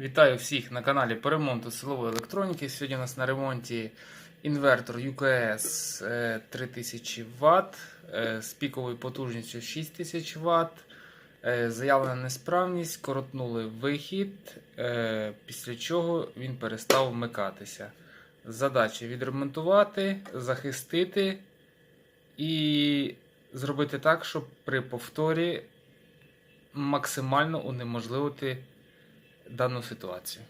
Вітаю всіх на каналі по ремонту силової електроніки. Сьогодні у нас на ремонті інвертор UKS е, 3000 Вт з піковою потужністю 6000 Вт. Е, Заявлена несправність, коротнули вихід, е, після чого він перестав вмикатися. Задача відремонтувати, захистити і зробити так, щоб при повторі максимально унеможливити дану ситуацію.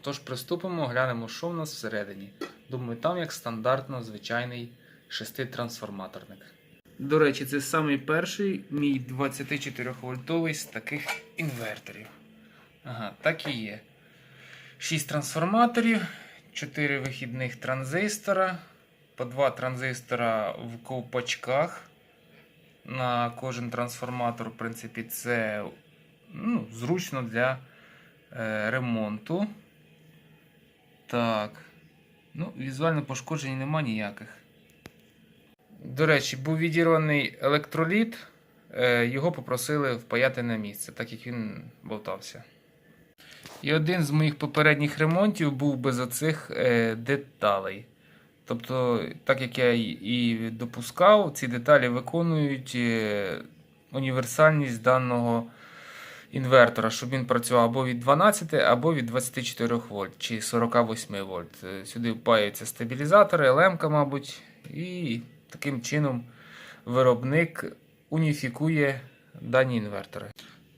Тож приступимо, глянемо, що в нас всередині. Думаю, там як стандартно звичайний шеститрансформаторник. До речі, це самий перший мій 24 вольтовий з таких інверторів. Ага, так і є. 6 трансформаторів, 4 вихідних транзистора, по 2 транзистора в ковпачках. На кожен трансформатор, в принципі, це ну, зручно для ремонту. Так. Ну, візуально пошкоджень нема ніяких. До речі, був відірваний електроліт. Е, його попросили впаяти на місце, так як він болтався. І один з моїх попередніх ремонтів був без оцих е, деталей. Тобто, так як я і- допускав, ці деталі виконують е, універсальність даного інвертора, щоб він працював або від 12, або від 24 вольт чи 48 вольт. Е, Сюди впаються стабілізатори, лемка, мабуть, і таким чином виробник уніфікує дані інвертори.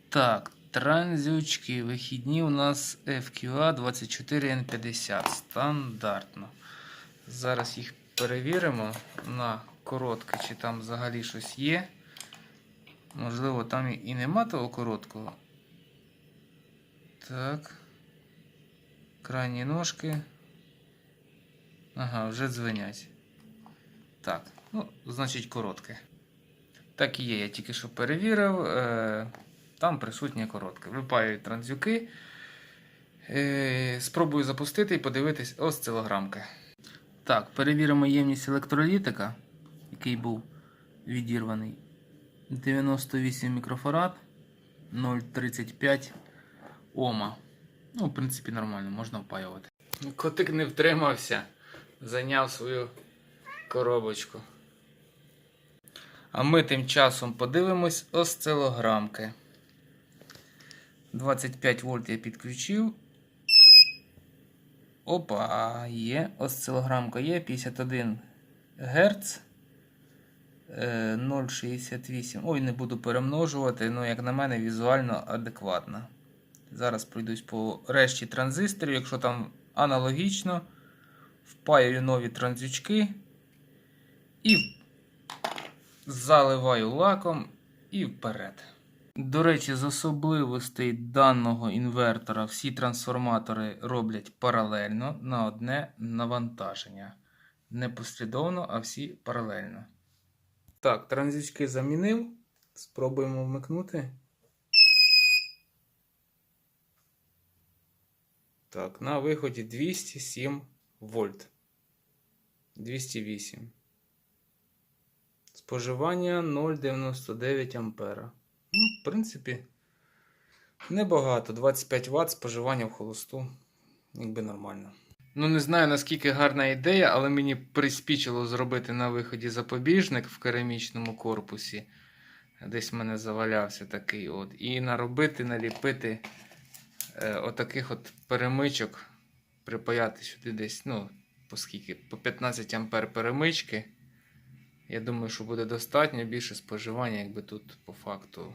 Так, транзючки вихідні у нас FQA 24N50 стандартно. Зараз їх перевіримо на коротке, чи там взагалі щось є. Можливо, там і нема того короткого. Так. Крайні ножки. Ага, вже дзвенять. Так, ну, значить, коротке. Так і є, я тільки що перевірив. Е, там присутнє коротке. Випаю транзюки. Е, спробую запустити і подивитись осцилограмки. Так, перевіримо ємність електролітика, який був відірваний. 98 мікрофарад, 0,35 Ома. Ну, в принципі, нормально, можна впаювати. Котик не втримався, зайняв свою коробочку. А ми тим часом подивимось осцилограмки. 25 вольт я підключив. Опа, є. Осцилограмка є 51 Гц. Е, 0,68. Ой, не буду перемножувати, ну, як на мене, візуально адекватно. Зараз пройдусь по решті транзисторів, якщо там аналогічно, впаюю нові транзючки і заливаю лаком і вперед. До речі, з особливостей даного інвертора всі трансформатори роблять паралельно на одне навантаження. Не послідовно, а всі паралельно. Так, транзички замінив. Спробуємо вмикнути. Так, на виході 207 вольт. 208. Споживання 0,99 ампера. Ну, в принципі, небагато. 25 Вт споживання в холосту. Якби нормально. Ну, не знаю наскільки гарна ідея, але мені приспічило зробити на виході запобіжник в керамічному корпусі. Десь в мене завалявся такий от. І наробити, наліпити отаких от перемичок. Припаяти сюди десь, ну, по скільки? По 15 ампер перемички. Я думаю, що буде достатньо більше споживання, якби тут по факту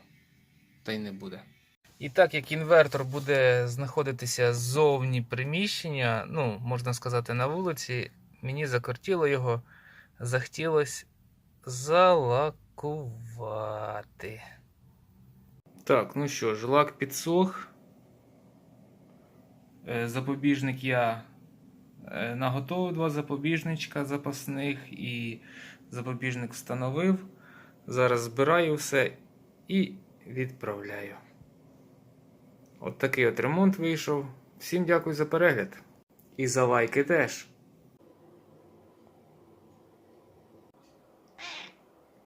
та й не буде. І так як інвертор буде знаходитися ззовні приміщення, ну, можна сказати, на вулиці, мені закортіло його, захотілося залакувати. Так, ну що ж, лак підсох. Е, Запобіжник я е, наготовив два запобіжничка запасних і запобіжник встановив. Зараз збираю все і відправляю. От такий от ремонт вийшов. Всім дякую за перегляд. І за лайки теж.